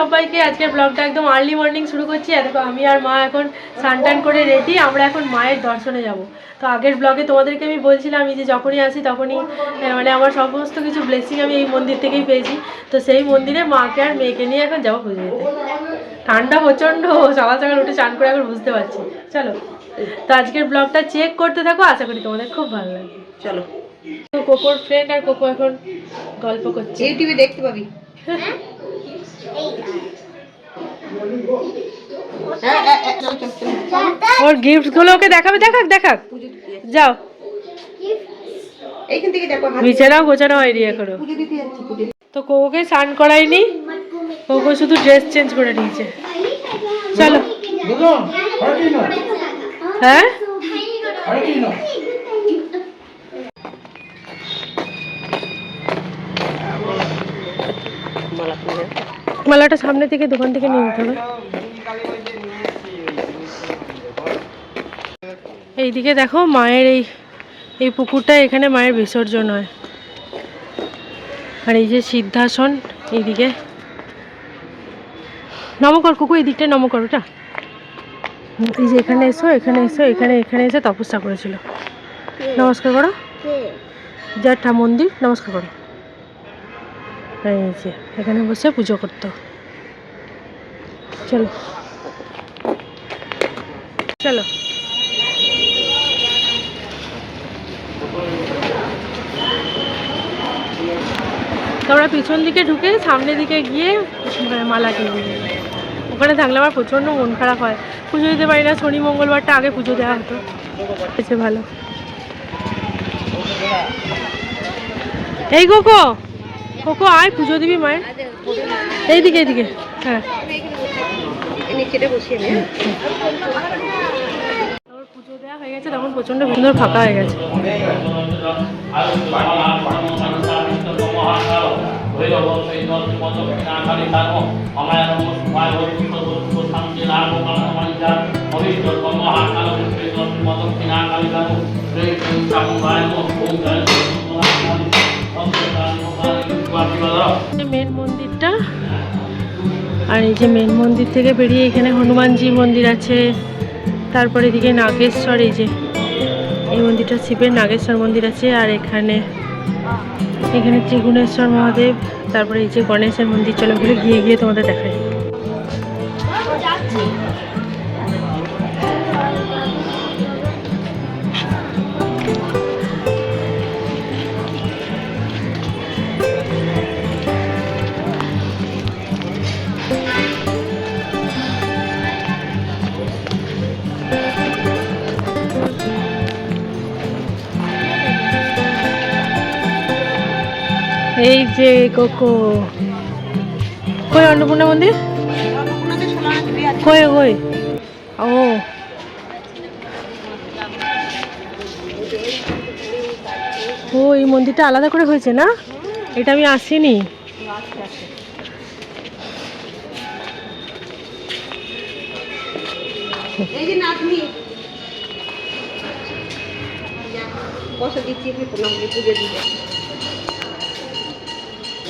সবাইকে আজকের ব্লগটা একদম আর্লি মর্নিং শুরু করছি। আর দেখো আমি আর মা এখন স্নান টান করে রেডি আমরা এখন মায়ের দর্শনে যাব। তো আগের ব্লগে তোমাদেরকে আমি বলছিলাম আমি যে যখনই আসি তখনই মানে আমার সমস্ত কিছু ব্লেসিং আমি এই মন্দির থেকেই পেয়েছি। তো সেই মন্দিরে মাকে আর মেয়েকে নিয়ে এখন যাব পুজো দিতে। ঠান্ডা প্রচণ্ড সকাল সকাল উঠে চান করে এখন বুঝতে পারছি। চলো তো আজকের ব্লগটা চেক করতে থাকো আশা করি তোমাদের খুব ভালো লাগবে। চলো। তো কোকোর ফ্রেন্ড আর কোকো এখন গল্প করছে। ইউটিউবে দেখতে পাবি। ওর গিফটগুলো ওকে দেখাবে দেখাক দেখাক। যাও। বিছানাও গোছানো হয়নি এখনও। তো কোকোকে স্নান করাইনি কোকো শুধু ড্রেস চেঞ্জ করে নিয়েছে। চলো। হ্যাঁ? মালা মালাটা সামনে থেকে দোকান থেকে নিয়ে নিতে হবে। এইদিকে দেখো মায়ের এই এই পুকুরটা এখানে মায়ের বিসর্জন হয়। আর এই যে সিদ্ধাসন এইদিকে। নমকর কুকু এই দিকটা নমকর ওটা। এই যে এখানে এসো এখানে এসো এখানে এখানে এসে তপস্যা করেছিল। নমস্কার করো। ঠা মন্দির নমস্কার করো। যে, এখানে বসে পুজো করতো। চলো। চলো। তোমরা পিছন দিকে ঢুকে সামনের দিকে গিয়ে মানে মালা কিনে নিয়ে ওখানে থাকলে আমার প্রচণ্ড মন খারাপ হয়। পুজো দিতে পারি না, শনি, মঙ্গলবারটা আগে পুজো দেওয়া হতো। হয়েছে ভালো। এই কোকো কোকো আয় পুজো দিবি মায়ের। এইদিকে এইদিকে হ্যাঁ। পুজো দেওয়া হয়ে গেছে তখন প্রচণ্ড সুন্দর ফাঁকা হয়ে গেছে। মেন মন্দিরটা। আর এই যে মেন মন্দির থেকে বেরিয়ে এখানে হনুমানজি মন্দির আছে। তারপরে এদিকে নাগেশ্বর, এই যে এই মন্দিরটা শিবের নাগেশ্বর মন্দির আছে। আর এখানে এখানে ত্রিগুণেশ্বর মহাদেব, তারপরে এই যে গণেশের মন্দির। চলো গিয়ে গিয়ে তোমাদের দেখাই। এই যে কোকো। কই, অন্নপূর্ণা মন্দির? কই কই? ও। ও, এই মন্দিরটা আলাদা করে হয়েছে না? এটা আমি আসিনি। বসে, দিচ্ছি পুজো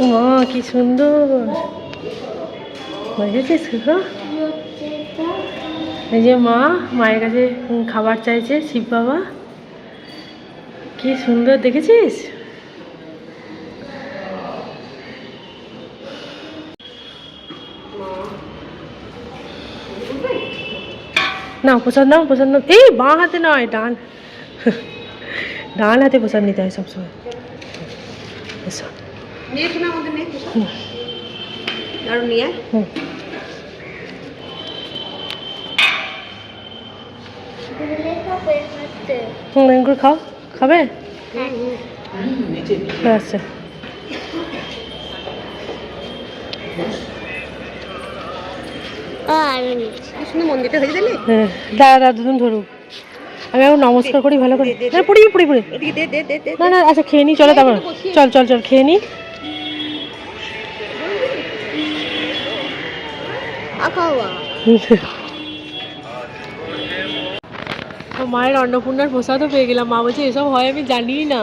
মা কি সুন্দর। বুঝেছিস গো এই যে মা, মায়ের কাছে খাবার চাইছে, শিব বাবা। কি সুন্দর, দেখেছিস? না প্রসাদ নাও প্রসাদ নাও। এই, বাঁ হাতে নয়, ডান। ডান হাতে প্রসাদ নিতে হয় সবসময়। এসো। নিয়ে শোনা আমাদের নেই আরও নিয়ে হুম। এগুলো খাও। খাবে? আচ্ছা। হয়ে হ্যাঁ দাঁড়া দুদিন ধরুক। আমি এখন নমস্কার করি ভালো করে। পড়ি পড়ি পড়ি। এদিকে দে দে দে দে। না না আচ্ছা খেয়ে নি চলো তারপর। চল চল চল খেয়ে নি। তো মায়ের অন্নপূর্ণার প্রসাদও পেয়ে গেলাম। মা বলছে এসব হয় আমি জানিই না।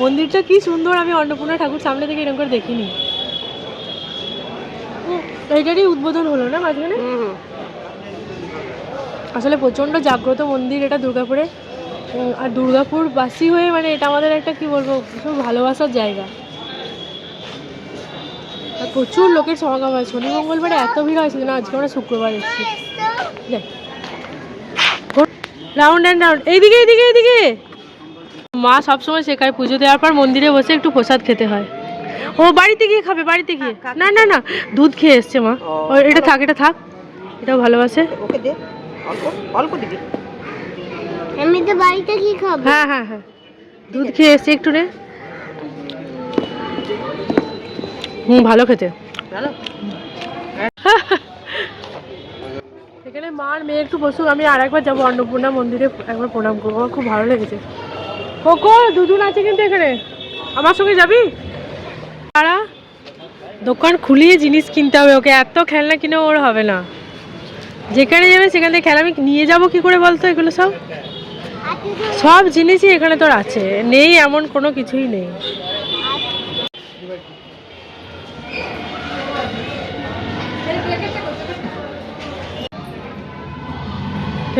মন্দিরটা কি সুন্দর আমি অন্নপূর্ণা ঠাকুর সামনে থেকে এরকম করে দেখিনি। এইটারই উদ্বোধন হলো না মাঝখানে? আসলে প্রচণ্ড জাগ্রত মন্দির এটা দুর্গাপুরে। আর দুর্গাপুরবাসী হয়ে মানে এটা আমাদের একটা কি বলব খুব ভালোবাসার জায়গা। প্রচুর লোকের সমাগম হয়। শনি মঙ্গলবারে এত ভিড় হয় সেজন্য আজকে আমরা শুক্রবার এসেছি। রাউন্ড অ্যান্ড রাউন্ড এইদিকে এইদিকে এইদিকে। মা সবসময় শেখায় পুজো দেওয়ার পর মন্দিরে বসে একটু প্রসাদ খেতে হয়। ও বাড়িতে গিয়ে খাবে বাড়িতে গিয়ে। না না না দুধ খেয়ে এসছে মা। ও, এটা থাক এটা থাক। এটাও ভালোবাসে। ওকে দে। অল্প অল্প দিবি। আমি তো বাড়িতে কি খাব। হ্যাঁ হ্যাঁ হ্যাঁ। দুধ খেয়ে এসছে একটু নে হুম ভালো খেতে। ভালো? এখানে মার মেয়ে একটু বসুক আমি আর একবার যাব অন্নপূর্ণা মন্দিরে একবার প্রণাম করব। আমার খুব ভালো লেগেছে। কোকো দুজন আছে কিন্তু এখানে। আমার সঙ্গে যাবি? তারা দোকান খুলিয়ে জিনিস কিনতে হবে ওকে এত খেলনা কিনে ওর হবে না। যেখানে যাবে সেখান থেকে খেলা আমি নিয়ে যাব কি করে বলতো এগুলো সব? সব জিনিসই এখানে তোর আছে নেই এমন কোনো কিছুই নেই।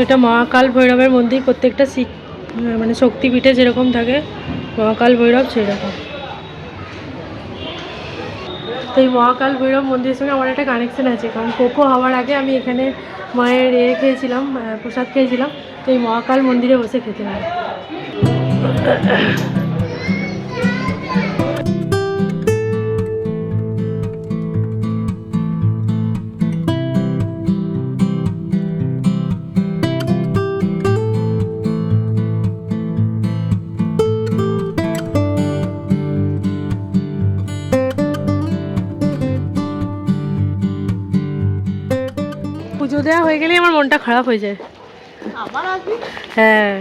এটা মহাকাল ভৈরবের মন্দির, প্রত্যেকটা মানে শক্তিপীঠে যেরকম থাকে, মহাকাল ভৈরব সেরকম তো এই মহাকাল ভৈরব মন্দিরের সঙ্গে আমার একটা কানেকশান আছে, কারণ কোকো হওয়ার আগে আমি এখানে মায়ের এ খেয়েছিলাম প্রসাদ খেয়েছিলাম, তো এই মহাকাল মন্দিরে বসে খেতে হয়। পুজো দেওয়া হয়ে গেলে আমার মনটা খারাপ হয়ে যায়। আবার আসবি? হ্যাঁ।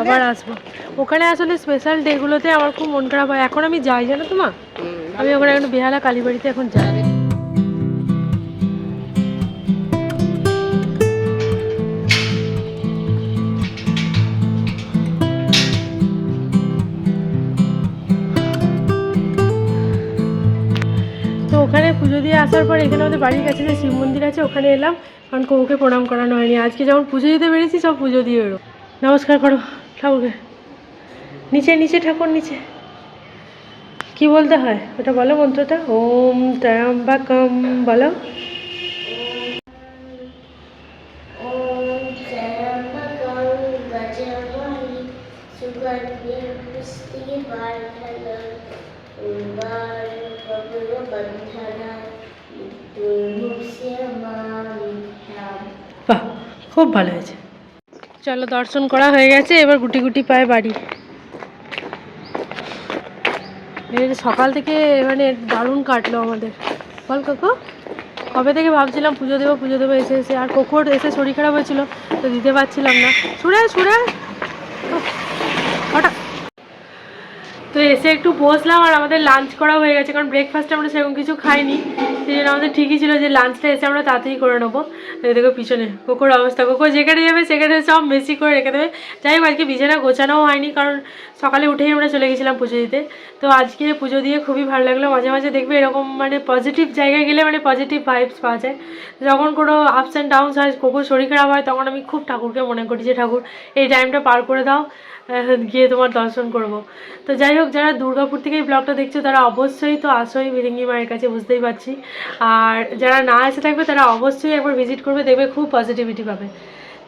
আবার আসব। ওখানে আসলে স্পেশাল ডেগুলোতে আমার খুব মন খারাপ হয়। এখন আমি যাই জানো তো মা? আমি ওখানে এখন বেহালা কালীবাড়িতে এখন যাই। আসার পর এখানে আমাদের বাড়ির কাছে যে শিব মন্দির আছে, ওখানে এলাম। কারণ কৌকে প্রণাম করানো হয়নি। আজকে যখন পুজো দিতে বেরিয়েছি সব পুজো দিয়ে বেরো নমস্কার করো, ঠাকুরকে। নিচে নিচে, ঠাকুর নিচে। কি বলতে হয়? ওটা বলো মন্ত্রটা। ওম ত্রয়ম্বকম বলো। বাহ, খুব ভালো হয়েছে। চলো দর্শন করা হয়ে গেছে, এবার গুটি গুটি পায়ে বাড়ি। সকাল থেকে মানে দারুণ কাটলো আমাদের। বল কাকু, কবে থেকে ভাবছিলাম পুজো দেবো পুজো দেবো, এসে এসে, আর কোকোর এসে শরীর খারাপ হয়েছিল তো দিতে পারছিলাম না। সুরে সুরে! তো এসে একটু বসলাম আর আমাদের লাঞ্চ করা হয়ে গেছে, কারণ ব্রেকফাস্টে আমরা সেরকম কিছু খাইনি। সেই জন্য আমাদের ঠিকই ছিল যে লাঞ্চটা এসে আমরা তাড়াতাড়ি করে নেব। দেখো পিছনে কোকোর অবস্থা কোকো যেখানে যাবে সেখানে সব মেসি করে রেখে দেবে। যাই হোক, আজকে বিছানা গোছানোও হয়নি, কারণ সকালে উঠেই আমরা চলে গেছিলাম পুজো দিতে। তো আজকে পুজো দিয়ে খুবই ভালো লাগল। মাঝে মাঝে দেখবে এরকম মানে পজিটিভ জায়গায় গেলে মানে পজিটিভ ভাইবস পাওয়া যায়। যখন কোনো আপস অ্যান্ড ডাউনস হয়, কোকোর শরীর খারাপ হয়, তখন আমি খুব ঠাকুরকে মনে করি যে, ঠাকুর, এই টাইমটা পার করে দাও। গিয়ে তোমার দর্শন করব। তো যাই হোক, যারা দুর্গাপুর থেকে এই ব্লগটা দেখছ, তারা অবশ্যই তো আসোই বিরিঙ্গি মায়ের কাছে, বুঝতেই পারছি। আর যারা না এসে থাকবে, তারা অবশ্যই একবার ভিজিট করবে, দেখবে খুব পজিটিভিটি পাবে।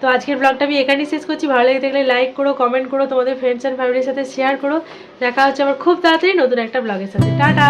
তো আজকের ব্লগটা আমি এখানেই শেষ করছি। ভালো লেগে থাকলে লাইক করো কমেন্ট করো, তোমাদের ফ্রেন্ডস অ্যান্ড ফ্যামিলির সাথে শেয়ার করো। দেখা হচ্ছে আবার খুব তাড়াতাড়ি নতুন একটা ব্লগের সাথে। টাটা!